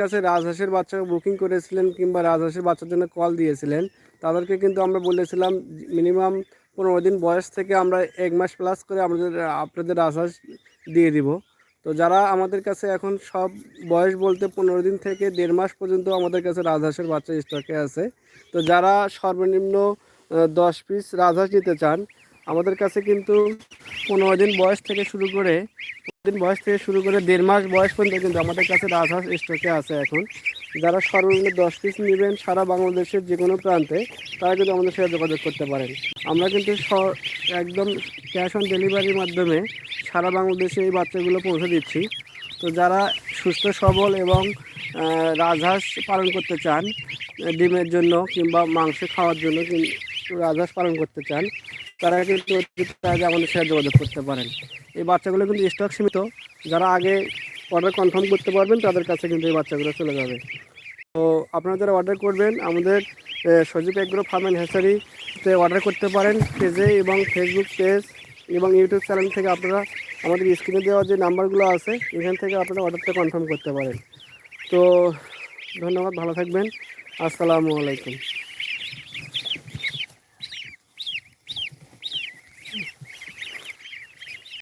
কাছে রাজহাঁসের বাচ্চা বুকিং করেছিলেন কিংবা রাজহাঁসের বাচ্চার জন্য কল দিয়েছিলেন, তাদেরকে কিন্তু আমরা বলেছিলাম মিনিমাম পনেরো দিন বয়স থেকে আমরা এক মাস প্লাস করে আমাদের, আপনাদের রাজহাঁস দিয়ে দিব। তো যারা আমাদের কাছে এখন সব বয়স বলতে পনেরো দিন থেকে দেড় মাস পর্যন্ত আমাদের কাছে রাজহাঁসের বাচ্চা স্টকে আছে। তো যারা সর্বনিম্ন দশ পিস রাজহাঁস নিতে চান, আমাদের কাছে কিন্তু পনেরো দিন বয়স থেকে শুরু করে দিন বয়স থেকে শুরু করে দেড় মাস বয়স পর্যন্ত কিন্তু আমাদের কাছে রাজহাঁস স্টকে আছে এখন। যারা সর্বনিম্ন দশ পিস নেবেন সারা বাংলাদেশের যে কোনো প্রান্তে, তারা কিন্তু আমাদের সাথে যোগাযোগ করতে পারেন। আমরা কিন্তু একদম ক্যাশ অন ডেলিভারির মাধ্যমে সারা বাংলাদেশে এই বাচ্চাগুলো পৌঁছে দিচ্ছি। তো যারা সুস্থ, সবল এবং রাজহাঁস পালন করতে চান, ডিমের জন্য কিংবা মাংস খাওয়ার জন্য রাজহাঁস পালন করতে চান, তারা কিন্তু আমাদের সাথে যোগাযোগ করতে পারেন। এই বাচ্চাগুলো কিন্তু স্টক সীমিত। যারা আগে অর্ডার কনফার্ম করতে পারবেন, তাদের কাছে কিন্তু এই বাচ্চাগুলো চলে যাবে। তো আপনারা যারা অর্ডার করবেন, আমাদের সজীব এগ্রো ফার্ম অ্যান্ড হ্যাচারিতে অর্ডার করতে পারেন। পেজে এবং ফেসবুক পেজ এবং ইউটিউব চ্যানেল থেকে আপনারা আমাদের স্ক্রিনে দেওয়া যে নাম্বারগুলো আছে, এখান থেকে আপনারা অর্ডারটা কনফার্ম করতে পারেন। তো ধন্যবাদ, ভালো থাকবেন। আসসালামু আলাইকুম।